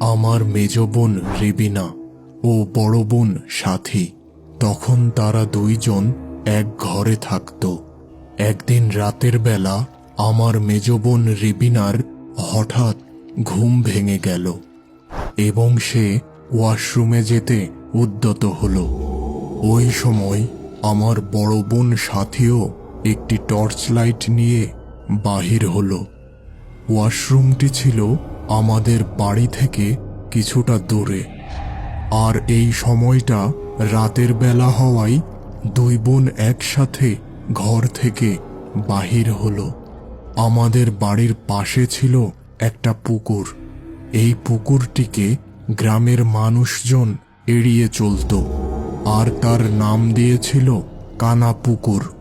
আমার মেজ বোন রেবিনা ও বড় বোন সাথী। তখন তারা দুইজন এক ঘরে থাকত। একদিন রাতের বেলা আমার মেজ বোন রেবিনার হঠাৎ ঘুম ভেঙে গেল এবং সে ওয়াশরুমে যেতে উদ্যত হলো। ওই সময় আমার বড় বোন সাথীও একটি টর্চ লাইট নিয়ে বাহির হলো। ওয়াশরুমটি ছিল আমাদের বাড়ি থেকে কিছুটা দূরে। আর এই সময়টা রাতের বেলা হওয়ায় দুই বোন একসাথে ঘর থেকে বাহির হলো। আমাদের বাড়ির পাশে ছিল একটা পুকুর। এই পুকুরটিকে গ্রামের মানুষজন এড়িয়ে চলতো। আর তার নাম দিয়েছিল কানা পুকুর।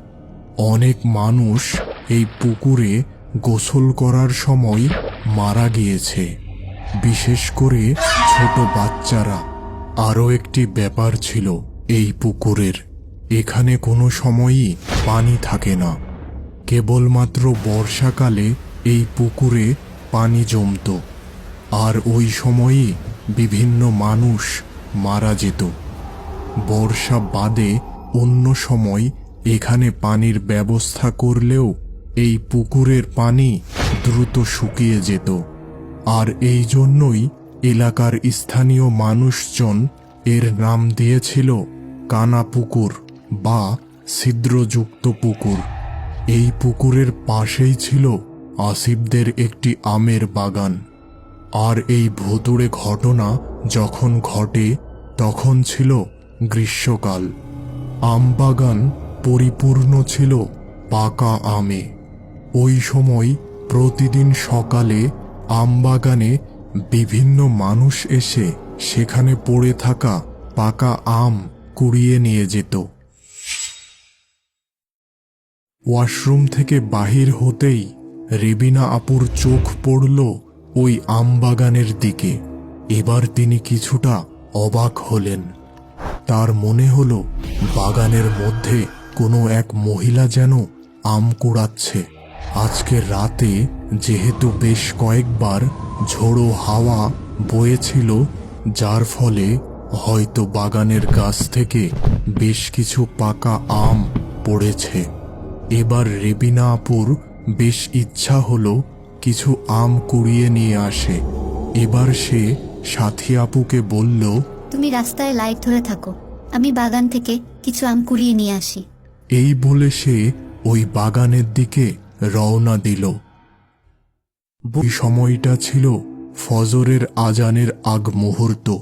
অনেক মানুষ এই পুকুরে গোসল করার সময় মারা গিয়েছে। বিশেষ করে ছোট বাচ্চারা। আরও একটি ব্যাপার ছিল এই পুকুরের। এখানে কোনো সময়ই পানি থাকে না। কেবলমাত্র বর্ষাকালে এই পুকুরে পানি জমত। আর ওই সময়ই বিভিন্ন মানুষ মারা যেত। বর্ষা বাদে অন্য সময় এখানে পানির ব্যবস্থা করলেও এই পুকুরের পানি দ্রুত শুকিয়ে যেত। আর এই জন্যই এলাকার স্থানীয় মানুষজন এর নাম দিয়েছিল কানা পুকুর বা ছিদ্রযুক্ত পুকুর। এই পুকুরের পাশেই ছিল আসিফদের একটি আমের বাগান। আর এই ভুতুড়ে ঘটনা যখন ঘটে, তখন ছিল গ্রীষ্মকাল। আমবাগান পরিপূর্ণ ছিল পাকা আমে। ওই সময় প্রতিদিন সকালে আমবাগানে বিভিন্ন মানুষ এসে সেখানে পড়ে থাকা পাকা আম কুড়িয়ে নিয়ে যেত। ওয়াশরুম থেকে বাহির হতেই রেবিনা আপুর চোখ পড়ল ওই আমবাগানের দিকে। এবার তিনি কিছুটা অবাক হলেন। তার মনে হলো, বাগানের মধ্যে কোনো এক মহিলা যেন আম কুড়াচ্ছে। আজকে রাতে যেহেতু বেশ কয়েকবার ঝোড়ো হাওয়া বয়েছিল যার ফলে হয়তো বাগানের গাছ থেকে বেশ কিছু পাকা আম পড়েছে। এবার রেবিনা আপুর বেশ ইচ্ছা হলো কিছু আম কুড়িয়ে নিয়ে আসে। এবার সে সাথী আপুকে বলল তুমি রাস্তায় লাইট ধরে থাকো আমি বাগান থেকে কিছু আম কুড়িয়ে নিয়ে আসি। এই বলে সে ওই বাগানের দিকে রওনা দিল। ওই সময়টা ছিল ফজরের আজানের আগ মুহূর্ত।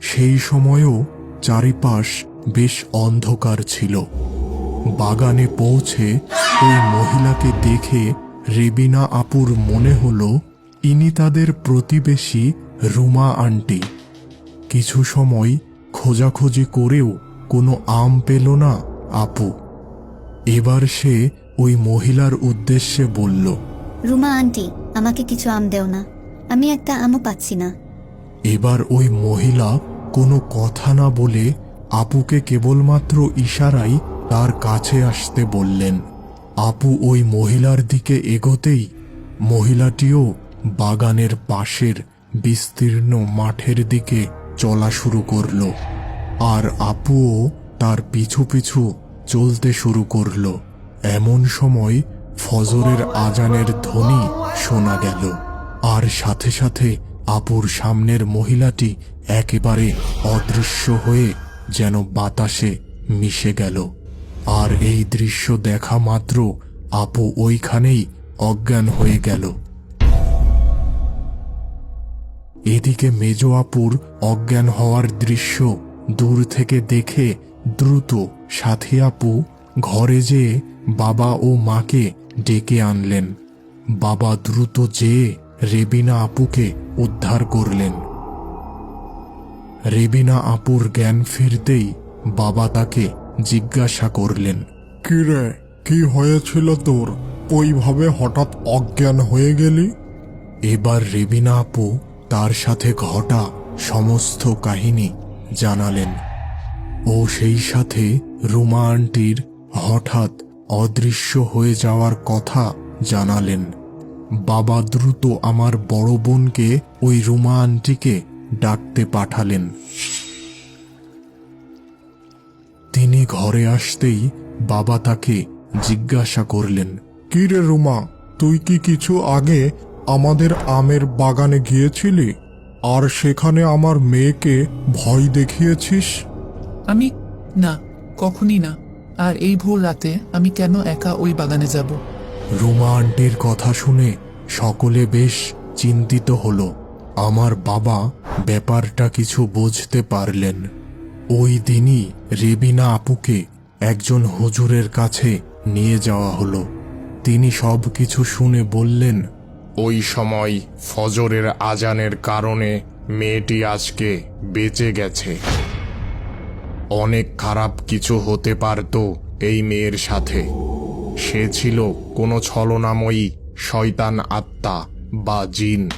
সেই সময়ও চারিপাশ বেশ অন্ধকার ছিল। বাগানে পৌঁছে ওই মহিলাকে দেখে রেবিনা আপুর মনে হলো, ইনি তাদের প্রতিবেশী রুমা আন্টি। কিছু সময় খোঁজাখুঁজি করেও কোনো আম পেল না আপু। এবার সে ওই মহিলার উদ্দেশ্যে বলল রুমা আন্টি আমাকে কিছু আম দেও না। আমি একটা আমও পাচ্ছি না। এবার ওই মহিলা কোনো কথা না বলে আপুকে কেবলমাত্র ইশারাই তার কাছে আসতে বললেন। আপু ওই মহিলার দিকে এগোতেই মহিলাটিও বাগানের পাশের বিস্তীর্ণ মাঠের দিকে চলা শুরু করল আর আপুও তার পিছু পিছু চলতে শুরু করল। এমন সময় ফজরের আজানের ধ্বনি শোনা গেল। আর সাথে সাথে আপুর সামনের মহিলাটি একেবারে অদৃশ্য হয়ে যেন বাতাসে মিশে গেল। আর এই দৃশ্য দেখা মাত্র আপু ওইখানেই অজ্ঞান হয়ে গেল। এদিকে মেজ আপুর অজ্ঞান হওয়ার দৃশ্য দূর থেকে দেখে দ্রুত সাথী আপু ঘরে যেয়ে বাবা ও মাকে ডেকে আনলেন বাবা দ্রুত যেয়ে রেবিনা আপুকে উদ্ধার করলেন। রেবিনা আপুর জ্ঞান ফিরতেই বাবা তাকে জিজ্ঞাসা করলেন কিরে কি হয়েছিল তোর? ওইভাবে হঠাৎ অজ্ঞান হয়ে গেলি? এবার রেবিনা আপু তার সাথে ঘটা সমস্ত কাহিনী জানালেন। ও সেই সাথে রুমা আন্টির হঠাৎ অদৃশ্য হয়ে যাওয়ার কথা জানালেন। বাবা দ্রুত আমার বড় বোনকে ওই রুমা আন্টিকে ডাকতে পাঠালেন। তিনি ঘরে আসতেই বাবা তাকে জিজ্ঞাসা করলেন, কি রে রুমা, তুই কি কিছু আগে আমাদের আমের বাগানে গিয়েছিলি? আর সেখানে আমার মেয়েকে ভয় দেখিয়েছিস? আমি না, কখনই না। আর এই ভোর রাতে আমি কেন একা ওই বাগানে যাব? রুমা আন্টির কথা শুনে সকলে বেশ চিন্তিত হলো। আমার বাবা ব্যাপারটা কিছু বুঝতে পারলেন। ওই দিনই রেবিনা আপুকে একজন হুজুরের কাছে নিয়ে যাওয়া হলো। তিনি সব কিছু শুনে বললেন ওই সময় ফজরের আজানের কারণে মেয়েটি আজকে বেঁচে গেছে। অনেক খারাপ কিছু হতে পারত এই মেয়ের সাথে। সে ছিল কোনো ছলনাময়ী শয়তান আত্মা বা জিন।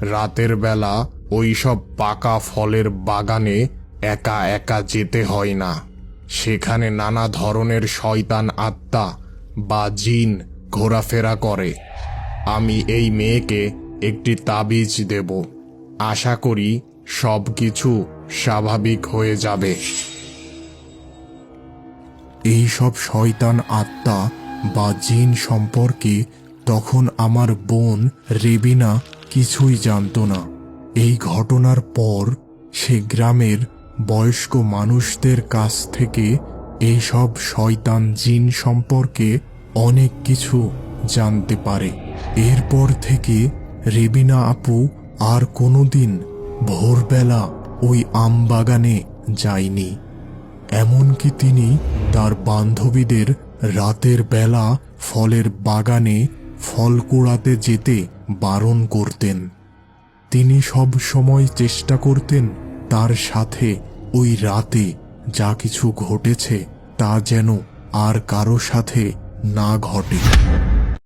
রাতের বেলা ওইসব পাকা ফলের বাগানে একা একা যেতে হয় না। সেখানে নানা ধরনের শয়তান আত্মা বা জিন ঘোরাফেরা করে। আমি এই মেয়েকে একটি তাবিজ দেব। আশা করি সব কিছু স্বাভাবিক হয়ে যাবে। এই সব শয়তান আত্মা বা জিন সম্পর্কে তখন আমার বোন রেবিনা কিছুই জানতো না। এই ঘটনার পর সে গ্রামের বয়স্ক মানুষদের কাছ থেকে এই সব শয়তান জিন সম্পর্কে অনেক কিছু জানতে পারে। এরপর থেকে রেবিনা আপু আর কোনোদিন ভোরবেলা ওই আম বাগানে যায়নি এমনকি তিনি তার বান্ধবীদের রাতের বেলা ফলের বাগানে ফল কুড়াতে যেতে বারণ করতেন। তিনি সব সময় চেষ্টা করতেন তার সাথে ওই রাতে যা কিছু ঘটেছে তা যেন আর কারও সাথে না ঘটে।